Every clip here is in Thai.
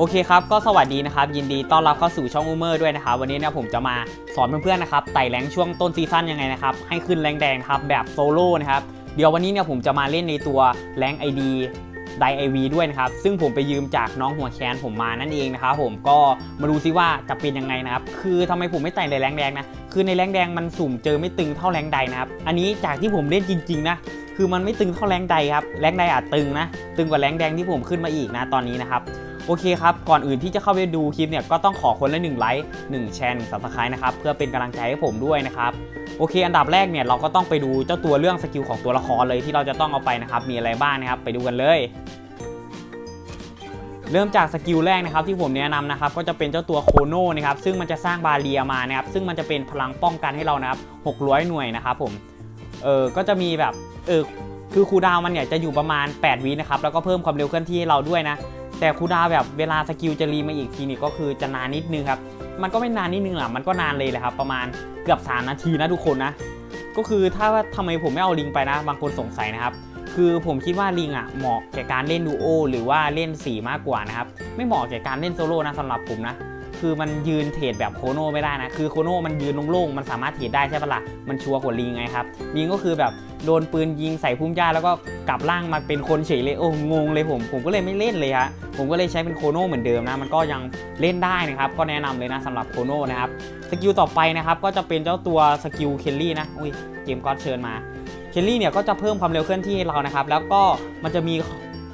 โอเคครับ ก็สวัสดีนะครับ ยินดีต้อนรับเข้าสู่ช่องอูเมอร์ด้วยนะครับ วันนี้เนี่ยผมจะมาสอนเพื่อนๆนะครับไต่แรงช่วงต้นซีซั่นยังไงนะครับ ให้ขึ้นแรงแดงครับแบบโซโล่นะครับ เดี๋ยววันนี้เนี่ยผมจะมาเล่นในตัวแรงไอดีไดไอวีด้วยนะครับ ซึ่งผมไปยืมจากน้องหัวแคนผมมานั่นเองนะครับผมก็มาดูซิว่าจะเป็นยังไงนะครับ คือทำไมผมไม่ไต่ในแรงแดงนะ คือในแรงแดงมันสุ่มเจอไม่ตึงเท่าแรงใดนะครับ อันนี้จากที่ผมเล่นจริงๆนะคือมันไม่ตึงเท่าแรงใดครับแรงใดอาจตึงนะ ตึงกว่าแรงแดงที่ผมขึ้นมาอีกนะตอนนี้นะครับ โอเคครับ ก่อนอื่นที่จะเข้าไปดูคลิปเนี่ยก็ต้องขอคนละ1ไลค์1แชร์สับสไครต์นะครับเพื่อเป็นกำลังใจให้ผมด้วยนะครับโอเค อันดับแรกเนี่ยเราก็ต้องไปดูเจ้าตัวเรื่องสกิลของตัวละครเลยที่เราจะต้องเอาไปนะครับมีอะไรบ้างนะครับไปดูกันเลยเริ่มจากสกิลแรกนะครับที่ผมแนะนำนะครับก็จะเป็นเจ้าตัวโคโนนะครับซึ่งมันจะสร้างบาเรียมานะครับซึ่งมันจะเป็นพลังป้องกันให้เรานะครับ600 หน่วยนะครับผมเออก็จะมีแบบเออคือคูดาวมันเนี่ยจะอยู่ประมาณ 8วินะครับแล้วก็เพิ่มความเร็วเคลื่อนที่ให้เราด้วยนะ แต่คูดาวแบบเวลาสกิลจะรีมาอีกทีนี่ก็คือจะนานนิดนึงครับ มันก็ไม่นานนิดนึงหรอกมันก็นานเลยแหละครับ ประมาณเกือบ 3 นาทีนะทุกคนนะ ก็คือถ้าว่าทำไมผมไม่เอาลิงไปนะ บางคนสงสัยนะครับ คือผมคิดว่าลิงอะเหมาะแก่การเล่นดูโอหรือว่าเล่น4มากกว่านะครับ ไม่เหมาะแก่การเล่นโซโล่นะสำหรับผมนะ คือมันยืนเทรดแบบโคโน่ไม่ได้นะ คือโคโน่มันยืนโล่งๆ มันสามารถเทรดได้ใช่ปะละ่ะ มันชัวร์กว่าลิงไงครับ ลิงก็คือแบบโดนปืนยิงใส่พุ่มหญ้าแล้วก็กลับร่างมาเป็นคนเฉยเลย โอ้งงเลยผม ผมก็เลยไม่เล่นเลยฮะ ผมก็เลยใช้เป็นโคโน่เหมือนเดิมนะ มันก็ยังเล่นได้นะครับ ก็แนะนำเลยนะสำหรับโคโน่นะครับ สกิลต่อไปนะครับก็จะเป็นเจ้าตัวสกิลเคลลี่นะ อุ้ยเกมก็เชิญมา เคลลี่เนี่ยก็จะเพิ่มความเร็วเคลื่อนที่ให้เรานะครับ แล้วก็มันจะมี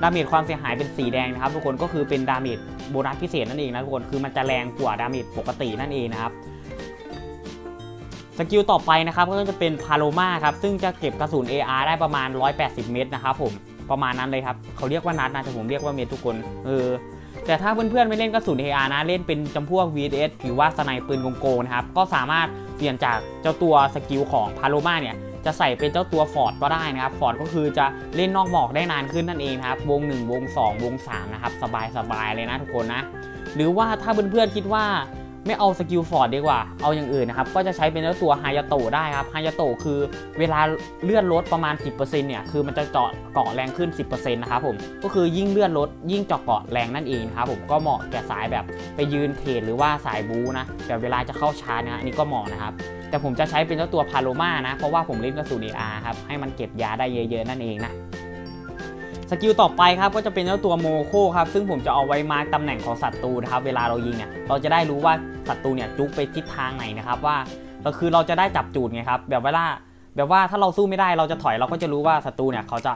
ดาเมจความเสียหายเป็นสีแดงนะครับทุกคนก็คือเป็นดาเมจ โบนัสพิเศษนั่นเองนะทุกคนคือมันจะแรงกว่าดาเมจปกตินั่นเองนะครับสกิลต่อไปนะครับก็จะเป็นพาโลมาครับซึ่งจะเก็บกระสุน AR ได้ประมาณ 180 เมตรนะครับผมประมาณนั้นเลยครับเขาเรียกว่านัดนะแต่ผมเรียกว่าเมตรทุกคนเออแต่ถ้าเพื่อนๆไม่เล่นกระสุน AR นะเล่นเป็นจำพวก VS หรือว่าสไนปืนโกงๆนะครับก็สามารถเปลี่ยนจากเจ้าตัวสกิลของพาโลมาเนี่ย จะใส่เป็นเจ้าตัวฟอร์ดก็ได้นะครับฟอร์ดก็คือจะเล่นนอกหมอกได้นานขึ้นนั่นเองครับวง 1 วง 2 วง3นะครับสบายๆเลยนะทุกคนนะหรือว่าถ้าเพื่อนๆคิดว่า ไม่เอาสกิลฟอร์ดดีกว่า เอาอย่างอื่นนะครับ ก็จะใช้เป็นเจ้าตัวไฮยาโตได้ครับไฮยาโตคือเวลาเลื่อนลดประมาณ 10%เนี่ย คือมันจะเจาะเกาะแรงขึ้น 10%นะครับผม ก็คือยิ่งเลื่อนลดยิ่งเจาะเกาะแรงนั่นเองครับผม ก็เหมาะแก่สายแบบไปยืนเทรดหรือว่าสายบูนะ แต่เวลาจะเข้าชาร์จนะอันนี้ก็เหมาะนะครับ แต่ผมจะใช้เป็นเจ้าตัวพาโลมานะ เพราะว่าผมเล่นกระสุนเออาครับ ให้มันเก็บยาได้เยอะ ๆ นั่นเองนะสกิลต่อไปครับก็จะเป็นเจ้าตัวโมโคครับซึ่งผมจะเอาไว้มาร์กตำแหน่งของศัตรูนะครับ เวลาเรายิงเนี่ยเราจะได้รู้ว่า ศัตรูเนี่ยจุกไปทิศทางไหนนะครับว่าก็คือเราจะได้จับจูดไงครับแบบเวลาแบบว่าถ้าเราสู้ไม่ได้เราจะถอยเราก็จะรู้ว่าศัตรูเนี่ยเขาจะ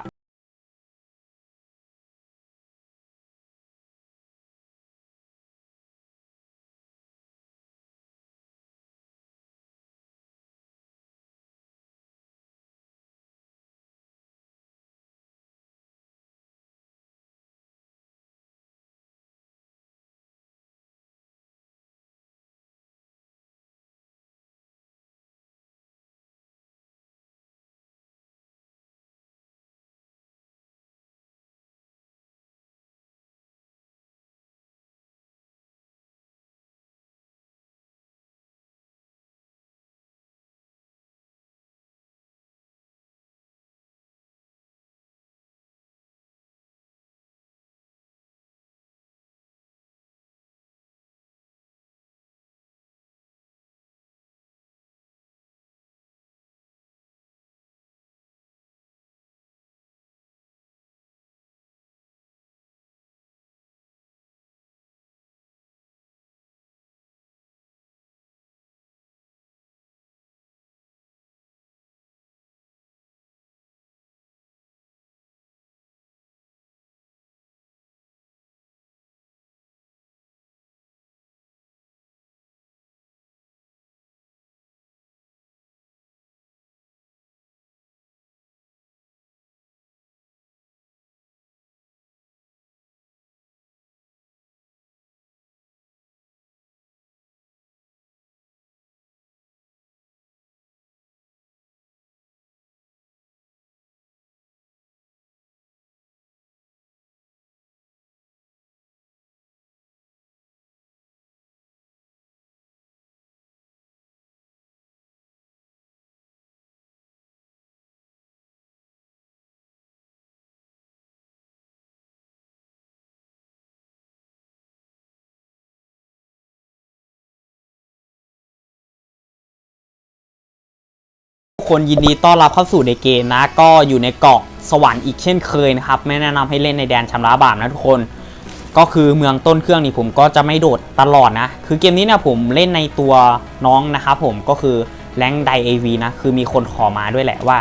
คนยินดีต้อนรับเข้าสู่ในเกมนะ ก็อยู่ในเกาะสวรรค์อีกเช่นเคยนะครับ ไม่แนะนำให้เล่นในแดนชำระบาปนะทุกคน ก็คือเมืองต้นเครื่องนี่ผมก็จะไม่โดดตลอดนะ คือเกมนี้เนี่ยผมเล่นในตัวน้องนะครับผมก็คือแรงไดเอวีนะ คือมีคนขอมาด้วยแหละว่า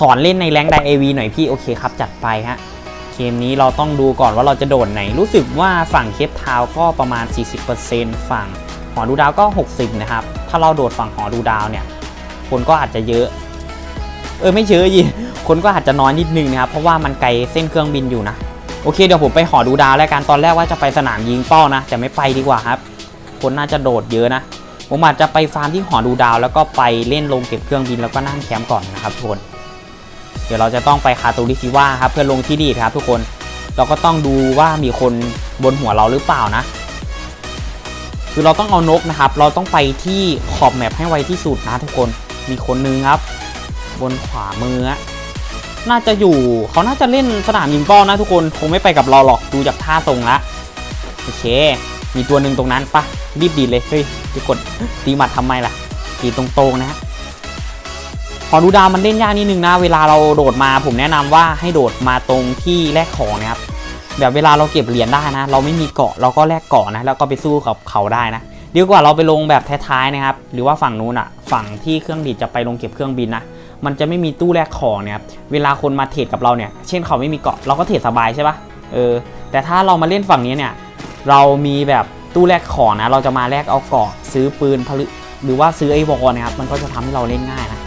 สอนเล่นในแรงไดเอวีหน่อยพี่โอเคครับจัดไปฮะเกมนี้เราต้องดูก่อนว่าเราจะโดดไหน รู้สึกว่าฝั่งเคปทาวก็ประมาณ 40%ฝั่งหอดูดาวก็ 60 นะครับ ถ้าเราโดดฝั่งหอดูดาวเนี่ย คนก็อาจจะเยอะ เออไม่เยอะยีคนก็อาจจะน้อยนิดนึงนะครับ เพราะว่ามันไกลเส้นเครื่องบินอยู่นะ โอเคเดี๋ยวผมไปหอดูดาวแล้วกันตอนแรกว่าจะไปสนามยิงเป้านะ แต่ไม่ไปดีกว่าครับ คนน่าจะโดดเยอะนะ ผมอาจจะไปฟาร์มที่หอดูดาว แล้วก็ไปเล่นลงเก็บเครื่องบินแล้วก็นั่งแคมป์ก่อนนะครับทุกคน เดี๋ยวเราจะต้องไปคาตูริซิว่าครับเพื่อลงที่ดีครับทุกคน เราก็ต้องดูว่ามีคนบนหัวเราหรือเปล่านะคือเราต้องเอานกนะครับ เราต้องไปที่ขอบแมปให้ไวที่สุดนะทุกคน มีคนนึงครับ บนขวามือน่าจะอยู่เขาน่าจะเล่นสนามยิงเป้านะทุกคนคงไม่ไปกับเราหรอกดูจากท่าทรงละโอเค มีตัวหนึ่งตรงนั้นปะรีบดีเลยเฮ้ยจะกดตีหมัดทำไมล่ะตีตรงๆนะฮะพอดูดาวมันเล่นยากนิดนึงนะ เวลาเราโดดมาผมแนะนำว่าให้โดดมาตรงที่แลกของนะครับแบบเวลาเราเก็บเหรียญได้นะ เราไม่มีเกาะเราก็แลกเกาะนะ แล้วก็ไปสู้กับเขาได้นะ ดีกว่าเราไปลงแบบท้ายๆนะครับ หรือว่าฝั่งนู้นอะฝั่งที่เครื่องดีดจะไปลงเก็บเครื่องบินนะมันจะไม่มีตู้แลกของเนี่ยครับเวลาคนมาเทรดกับเราเนี่ย เช่นเขาไม่มีเกาะเราก็เทรดสบายใช่ปะเออ แต่ถ้าเรามาเล่นฝั่งนี้เนี่ย เรามีแบบตู้แลกของนะ เราจะมาแลกเอาเกาะซื้อปืนผลึหรือว่าซื้อไอ้วอลนะครับ มันก็จะทำให้เราเล่นง่ายนะ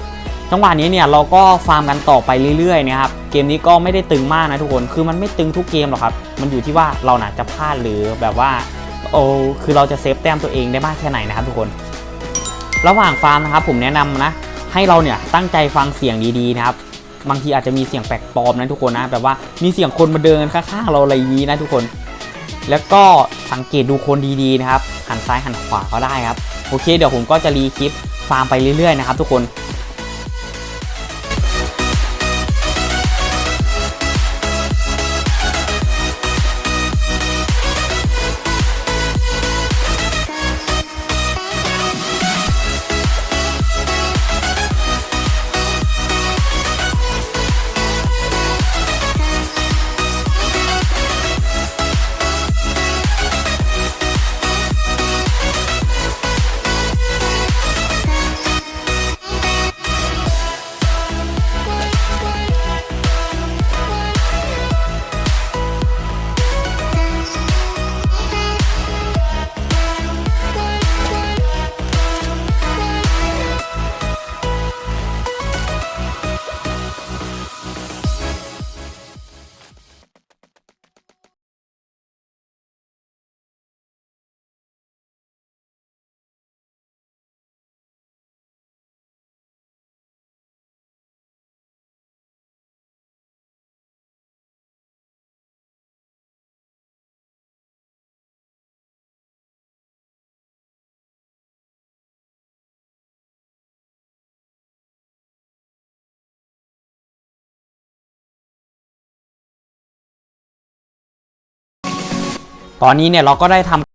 จังหวะนี้เนี่ยเราก็ฟาร์มกันต่อไปเรื่อยๆนะครับ เกมนี้ก็ไม่ได้ตึงมากนะทุกคน คือมันไม่ตึงทุกเกมหรอกครับ มันอยู่ที่ว่าเราน่ะจะพลาดหรือแบบว่า โอ้คือเราจะเซฟแต้มตัวเองได้มากแค่ไหนนะครับทุกคน ระหว่างฟาร์มนะครับผมแนะนำนะ ให้เราเนี่ยตั้งใจฟังเสียงดีๆนะครับบางทีอาจจะมีเสียงแปลกปลอมนะทุกคนนะแบบว่ามีเสียงคนมาเดินข้างๆเราอะไรนี้นะทุกคน แล้วก็สังเกตดูคนดีๆนะครับหันซ้ายหันขวาก็ได้ครับโอเค เดี๋ยวผมก็จะรีคลิปฟาร์มไปเรื่อยๆนะครับทุกคน ตอนนี้เนี่ยเราก็ได้ทำ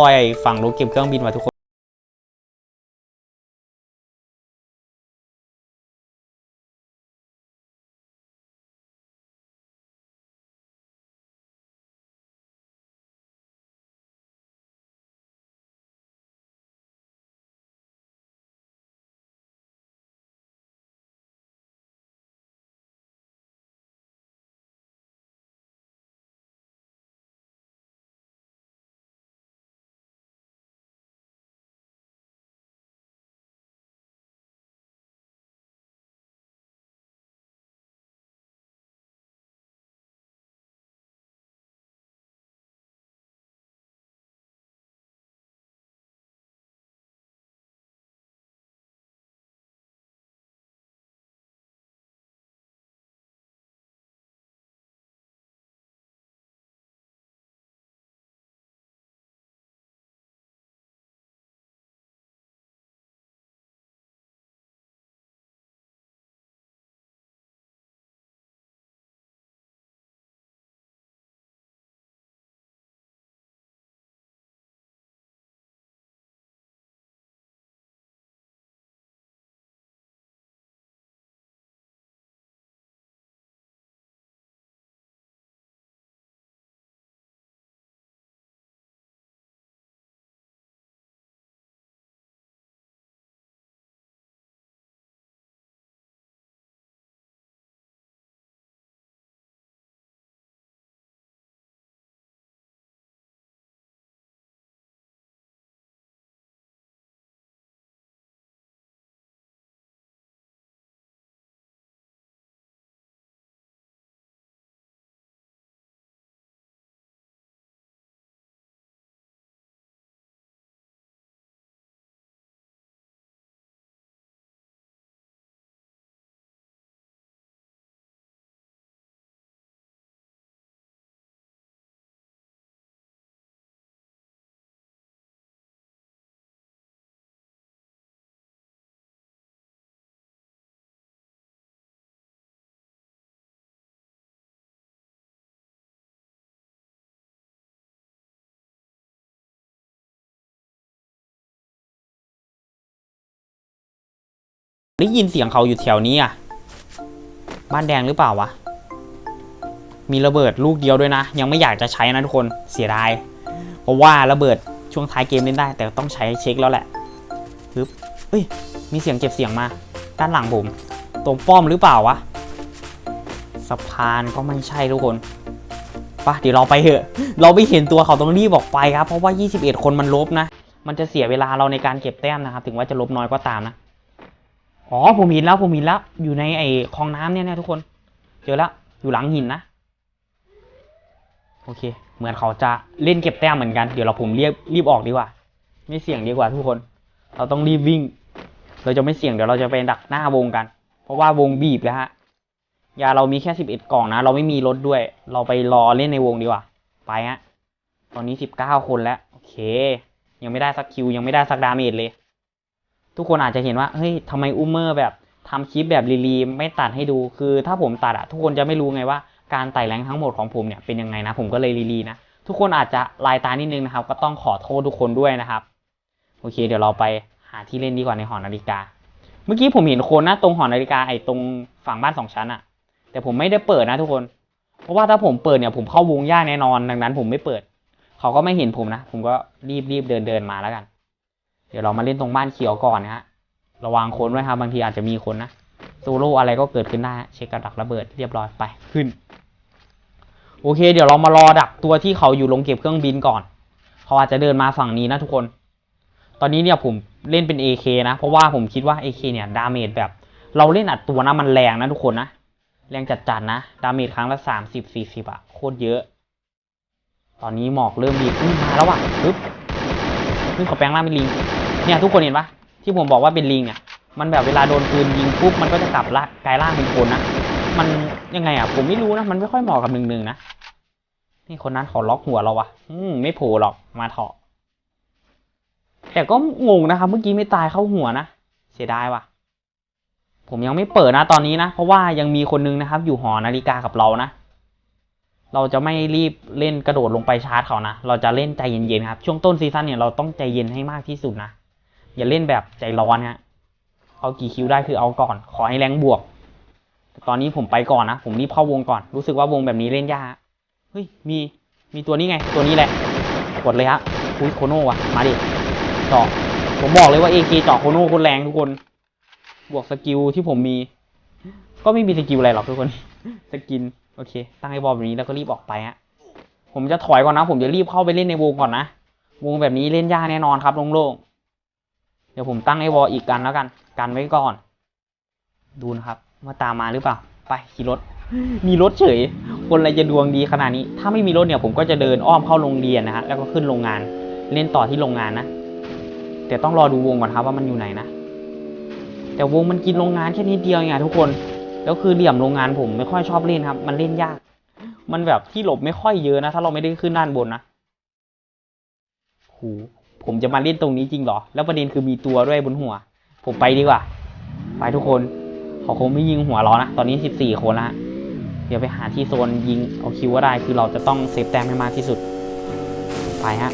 คอยฝั่งรู้เก็บเครื่องบินมาทุกคน ได้ยินเสียงเขาอยู่แถวนี้อะ บ้านแดงหรือเปล่าวะ มีระเบิดลูกเดียวด้วยนะ ยังไม่อยากจะใช้นะทุกคนเสียดาย เพราะว่าระเบิดช่วงท้ายเกมเล่นได้ แต่ต้องใช้เช็คแล้วแหละปึ๊บเอ้ย มีเสียงเก็บเสียงมา ด้านหลังผม ตรงป้อมหรือเปล่าวะ สะพานก็ไม่ใช่ทุกคนปะเดี๋ยวเราไปเถอะ เราไม่เห็นตัวเขาต้องรีบออกไปครับ เพราะว่า 21 คนมันลบนะ มันจะเสียเวลาเราในการเก็บแต้มนะครับ ถึงว่าจะลบน้อยก็ตามนะ อ๋อผมเห็นแล้วผมเห็นแล้ว อยู่ในไอ้คลองน้ำเนี่ยนะทุกคน เจอแล้วอยู่หลังหินนะโอเค เหมือนเขาจะเล่นเก็บแต้มเหมือนกันเดี๋ยวเราผมเรียกรีบออกดีกว่า ไม่เสี่ยงดีกว่าทุกคน เราต้องรีบวิ่ง เราจะไม่เสี่ยงเดี๋ยวเราจะไปดักหน้าวงกัน เพราะว่าวงบีบแล้วฮะยาเรามีแค่สิบเอ็ดกล่องนะ เราไม่มีรถด้วย เราไปรอเล่นในวงดีกว่า ไปฮะตอนนี้สิบเก้าคนแล้ว โอเค ยังไม่ได้สักคิวยังไม่ได้สักดาเมจเลย ทุกคนอาจจะเห็นว่าเฮ้ยทำไมอุ้มเมอร์แบบทำคลิปแบบรีๆไม่ตัดให้ดู คือถ้าผมตัดอะทุกคนจะไม่รู้ไงว่าการไต่แรงทั้งหมดของผมเนี่ยเป็นยังไงนะผมก็เลยรีๆนะทุกคนอาจจะลายตานิดนึงนะครับ ก็ต้องขอโทษทุกคนด้วยนะครับโอเค เดี๋ยวเราไปหาที่เล่นดีกว่าในหอนาฬิกา เมื่อกี้ผมเห็นคนนะตรงหอนาฬิกาไอ้ตรงฝั่งบ้านสองชั้นอะแต่ผมไม่ได้เปิดนะทุกคน เพราะว่าถ้าผมเปิดเนี่ยผมเข้าวงยากแน่นอนดังนั้น ผมไม่เปิด เขาก็ไม่เห็นผมนะ ผมก็รีบรีบเดินเดินมาแล้วกัน เดี๋ยวเรามาเล่นตรงบ้านเขียวก่อนนะฮะ ระวังคนไว้ครับบางทีอาจจะมีคนนะโซโล่อะไรก็เกิดขึ้นได้เช็คกระดักระเบิดเรียบร้อยไปขึ้น โอเค เดี๋ยวเรามารอดักตัวที่เขาอยู่ลงเก็บเครื่องบินก่อนเขาอาจจะเดินมาฝั่งนี้นะทุกคน ตอนนี้เนี่ยผมเล่นเป็น AK นะ เพราะว่าผมคิดว่า AK เนี่ยดาเมจแบบ เราเล่นอัดตัวนะมันแรงนะทุกคนนะแรงจัดๆนะ ดาเมจครั้งละสามสิบสี่สิบอะโคตรเยอะ ตอนนี้หมอกเริ่มดีขึ้นมาแล้วว่ะปึ๊บขึ้นขอแปลงร่างเป็นลิง เนี่ยทุกคนเห็นปะที่ผมบอกว่าเป็นลิงเนี่ยมันแบบเวลาโดนปืนยิงปุ๊บมันก็จะกลับละกลายร่างเป็นคนนะมันยังไงอะผมไม่รู้นะมันไม่ค่อยเหมาะกับหนึ่งหนึ่งนะนี่คนนั้นขาล็อกหัวเราวะอืมไม่โผล่หรอกมาเถอะแต่ก็งงนะครับเมื่อกี้ไม่ตายเข้าหัวนะเสียดายว่ะ ผมยังไม่เปิดนะตอนนี้นะ เพราะว่ายังมีคนนึงนะครับ อยู่หอนาฬิกากับเรานะเราจะไม่รีบเล่นกระโดดลงไปชาร์จเขานะ เราจะเล่นใจเย็นๆครับ ช่วงต้นซีซั่นเนี่ยเราต้องใจเย็นให้มากที่สุดนะ อย่าเล่นแบบใจร้อนฮะเอากี่คิวได้คือเอาก่อน ขอให้แรงบวก ตอนนี้ผมไปก่อนนะ ผมรีบเข้าวงก่อน รู้สึกว่าวงแบบนี้เล่นยากเฮ้ย มี มีตัวนี้ไง ตัวนี้แหละ กดเลยฮะคุยโคโน่วะมาดิจาะผมบอกเลยว่าเอเคจาะโคโน่คนแรงทุกคน บวกสกิลที่ผมมี ก็ไม่มีสกิลอะไรหรอกทุกคน สกิน โอเค ตั้งไอ้บอลแบบนี้แล้วก็รีบออกไปฮะ ผมจะถอยก่อนนะ ผมจะรีบเข้าไปเล่นในวงก่อนนะ วงแบบนี้เล่นยากแน่นอนครับโล่งๆ เดี๋ยวผมตั้งไอ้วอลอีกกันแล้วกัน กันไว้ก่อน ดูนะครับว่าตามมาหรือเปล่า ไปขี่รถ มีรถเฉย คนอะไรจะดวงดีขนาดนี้ ถ้าไม่มีรถเนี่ยผมก็จะเดินอ้อมเข้าโรงเรียนนะฮะ แล้วก็ขึ้นโรงงาน เล่นต่อที่โรงงานนะ แต่ต้องรอดูวงก่อนครับว่ามันอยู่ไหนนะ แต่วงมันกินโรงงานแค่นิดเดียวไงทุกคน แล้วคือเหลี่ยมโรงงานผมไม่ค่อยชอบเล่นครับ มันเล่นยาก มันแบบที่หลบไม่ค่อยเยอะนะ ถ้าเราไม่ได้ขึ้นด้านบนนะโห ผมจะมาเล่นตรงนี้จริงเหรอ แล้วประเด็นคือมีตัวด้วยบนหัว ผมไปดีกว่า ไปทุกคน เขาคงไม่ยิงหัวเรานะ ตอนนี้ 14 คนแล้วฮะเดี๋ยวไปหาที่โซนยิงเอาคิวว่าได้ คือเราจะต้องเซฟแต้มให้มากที่สุด ไปฮะ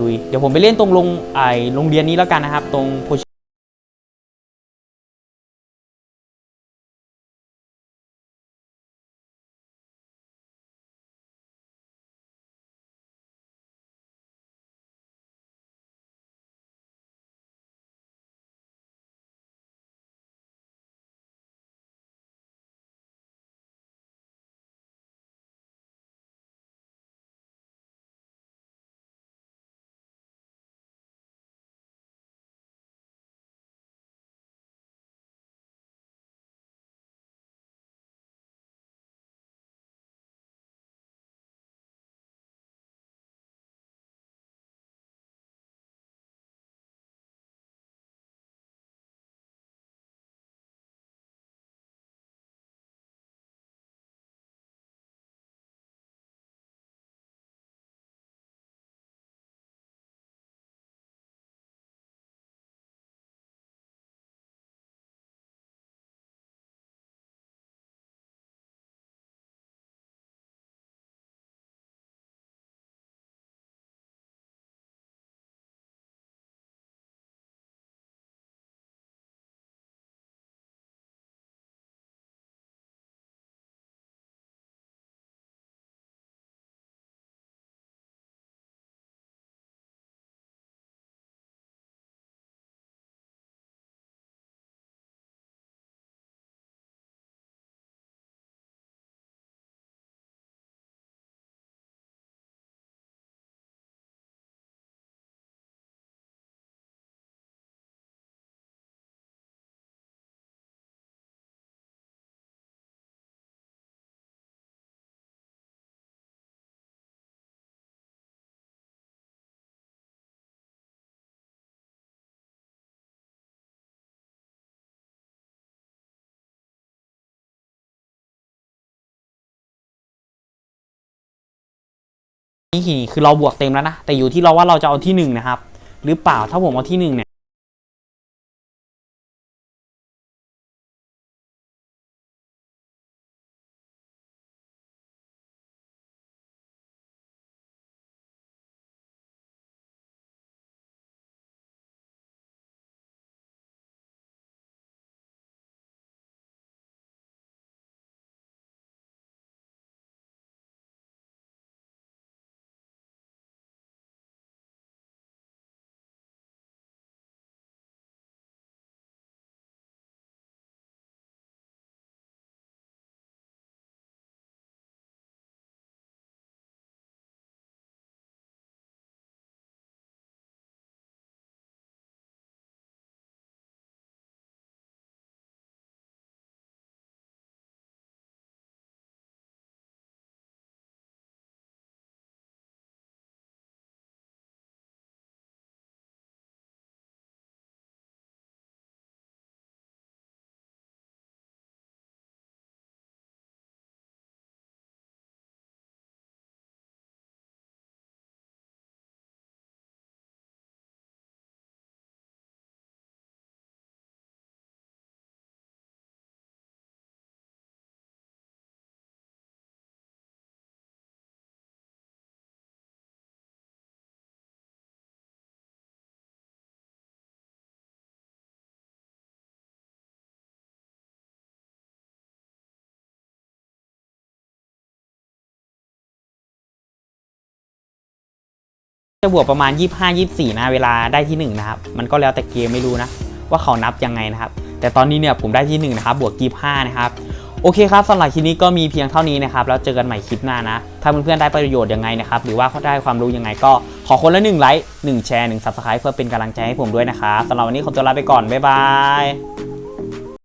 ลุย เดี๋ยวผมไปเล่นตรงโรงไอโรงเรียนนี้แล้วกันนะครับ ตรงโพช นี่คือเราบวกเต็มแล้วนะ แต่อยู่ที่เราว่าเราจะเอาที่หนึ่งนะครับหรือเปล่าถ้าผมเอาที่หนึ่งเนี่ย จะบวกประมาณ 25 24 นะเวลาได้ที่ 1 นะครับ มันก็แล้วแต่เกมไม่รู้นะ ว่าเขานับยังไงนะครับ แต่ตอนนี้เนี่ยผมได้ที่ 1 นะครับบวก25นะครับโอเคครับสำหรับคลิปนี้ก็มีเพียงเท่านี้นะครับ แล้วเจอกันใหม่คลิปหน้านะ ถ้าเพื่อนๆได้ประโยชน์ยังไงนะครับ หรือว่าเขาได้ความรู้ยังไงก็ขอคนละ1ไลค์1แชร์1 Subscribe เพื่อเป็นกำลังใจให้ผมด้วยนะครับสำหรับวันนี้ขอตัวลาไปก่อนบ๊ายบาย